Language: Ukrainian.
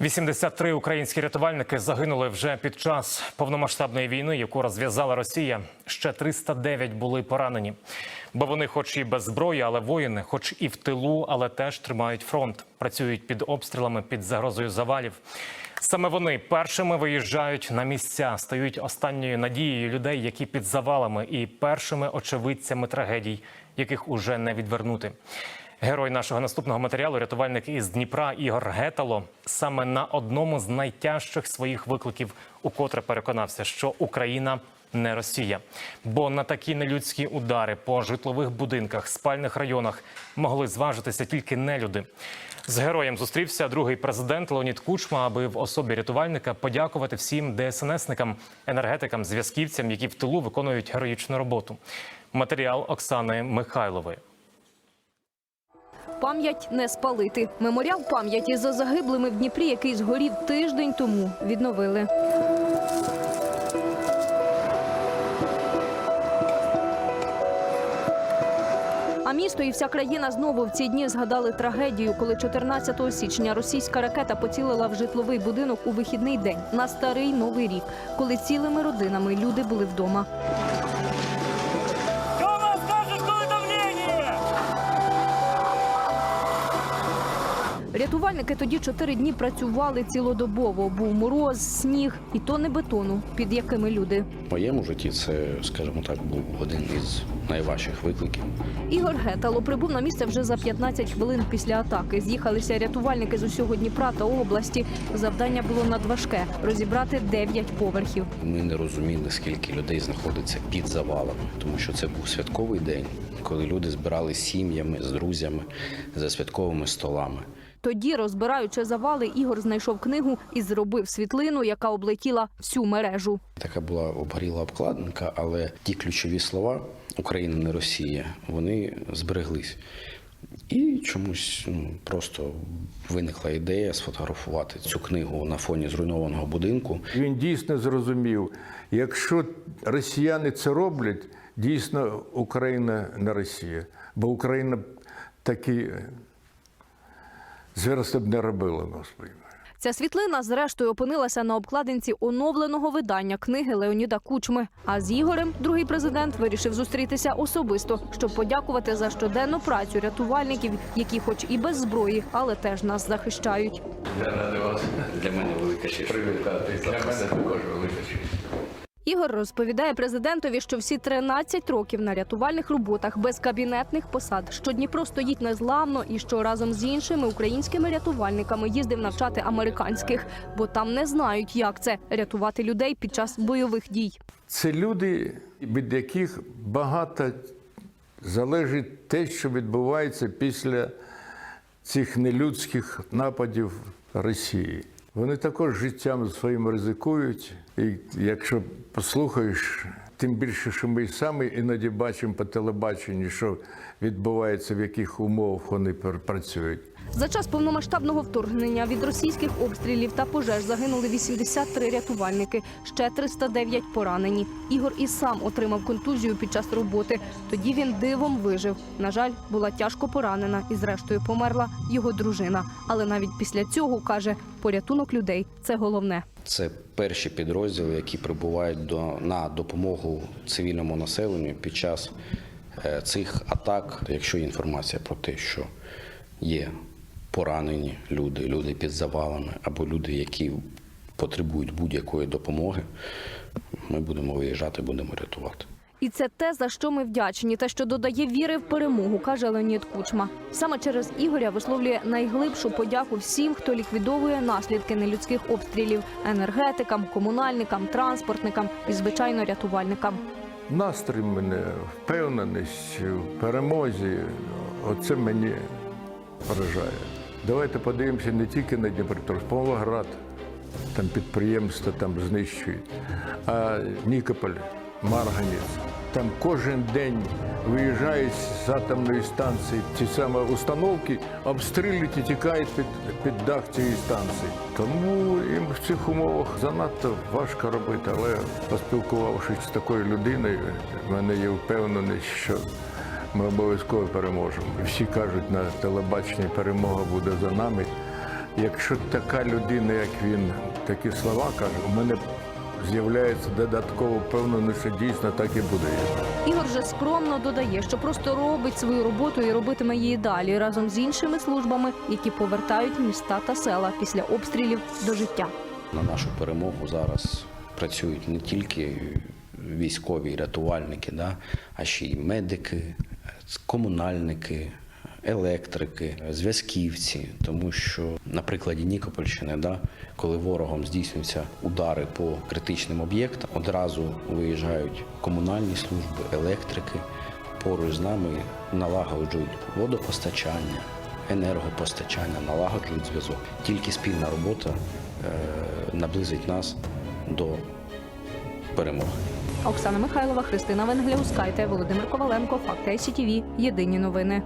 83 українські рятувальники загинули вже під час повномасштабної війни, яку розв'язала Росія. Ще 309 були поранені. Бо вони, хоч і без зброї, але воїни, хоч і в тилу, але теж тримають фронт, працюють під обстрілами, під загрозою завалів. Саме вони першими виїжджають на місця, стають останньою надією людей, які під завалами, і першими очевидцями трагедій, яких уже не відвернути. Герой нашого наступного матеріалу, рятувальник із Дніпра Ігор Гетало, саме на одному з найтяжчих своїх викликів укотре переконався, що Україна не Росія, бо на такі нелюдські удари по житлових будинках, спальних районах могли зважитися тільки нелюди. З героєм зустрівся другий президент Леонід Кучма, аби в особі рятувальника подякувати всім ДСНСникам, енергетикам, зв'язківцям, які в тилу виконують героїчну роботу. Матеріал Оксани Михайлової. Пам'ять не спалити. Меморіал пам'яті за загиблими в Дніпрі, який згорів тиждень тому, відновили. А місто і вся країна знову в ці дні згадали трагедію, коли 14 січня російська ракета поцілила в житловий будинок у вихідний день на старий новий рік, коли цілими родинами люди були вдома. Рятувальники тоді чотири дні працювали цілодобово. Був мороз, сніг, і то не бетону, під якими люди. В моєму житті це, скажімо так, був один із найважчих викликів. Ігор Гетало прибув на місце вже за 15 хвилин після атаки. З'їхалися рятувальники з усього Дніпра та області. Завдання було надважке розібрати 9 поверхів. Ми не розуміли, скільки людей знаходиться під завалами, тому що це був святковий день, коли люди збирали сім'ями з друзями за святковими столами. Тоді, розбираючи завали, Ігор знайшов книгу і зробив світлину, яка облетіла всю мережу. Така була обгоріла обкладинка, але ті ключові слова Україна не Росія, вони збереглись. І чомусь ну, просто виникла ідея сфотографувати цю книгу на фоні зруйнованого будинку. Він дійсно зрозумів, якщо росіяни це роблять, дійсно Україна не Росія. Бо Україна такі звірства б не робила, Господи. Ця світлина, зрештою, опинилася на обкладинці оновленого видання книги Леоніда Кучми. А з Ігорем другий президент вирішив зустрітися особисто, щоб подякувати за щоденну працю рятувальників, які, хоч і без зброї, але теж нас захищають. Для мене велика честь. Привітати. Для мене також велика честь. Ігор розповідає президентові, що всі 13 років на рятувальних роботах без кабінетних посад, що Дніпро стоїть незламно і що разом з іншими українськими рятувальниками їздив навчати американських, бо там не знають, як це рятувати людей під час бойових дій. Це люди, від яких багато залежить те, що відбувається після цих нелюдських нападів Росії. Вони також життям своїм ризикують. І якщо послухаєш, тим більше, що ми самі іноді бачимо по телебаченню, що відбувається, в яких умовах вони пр- працюють. За час повномасштабного вторгнення від російських обстрілів та пожеж загинули 83 рятувальники, ще 309 поранені. Ігор і сам отримав контузію під час роботи. Тоді він дивом вижив. На жаль, була тяжко поранена і зрештою померла його дружина. Але навіть після цього каже, порятунок людей це головне. Це перші підрозділи, які прибувають до, на допомогу цивільному населенню під час е, цих атак. Якщо є інформація про те, що є поранені люди, люди під завалами або люди, які потребують будь-якої допомоги, ми будемо виїжджати, будемо рятувати. І це те, за що ми вдячні, те, що додає віри в перемогу, каже Леонід Кучма. Саме через Ігоря висловлює найглибшу подяку всім, хто ліквідовує наслідки нелюдських обстрілів енергетикам, комунальникам, транспортникам і звичайно рятувальникам. Настрій мене, впевненість в перемозі. Оце мені вражає. Давайте подивимося не тільки на Дніпропетровськ, Павлоград, там підприємства там знищують, а Нікополь, Марганець. Там кожен день виїжджають з атомної станції ті самі установки, обстрілюють і тікають під, під дах цієї станції. Тому їм в цих умовах занадто важко робити, але поспілкувавшись з такою людиною, в мене є впевненість, що ми обов'язково переможемо. Всі кажуть на телебаченні, перемога буде за нами. Якщо така людина, як він, такі слова каже, у мене з'являється додатково впевнений, що дійсно так і буде. Ігор же скромно додає, що просто робить свою роботу і робитиме її далі разом з іншими службами, які повертають міста та села після обстрілів до життя. На нашу перемогу зараз працюють не тільки військові рятувальники, да, а ще й медики, комунальники, електрики, зв'язківці. Тому що на прикладі Нікопольщини, да, коли ворогом здійснюються удари по критичним об'єктам, одразу виїжджають комунальні служби, електрики. Поруч з нами налагоджують водопостачання, енергопостачання, налагоджують зв'язок. Тільки спільна робота е, наблизить нас до перемоги. Оксана Михайлова, Христина Венгеляускайте, Володимир Коваленко, Факти ICTV. Єдині новини.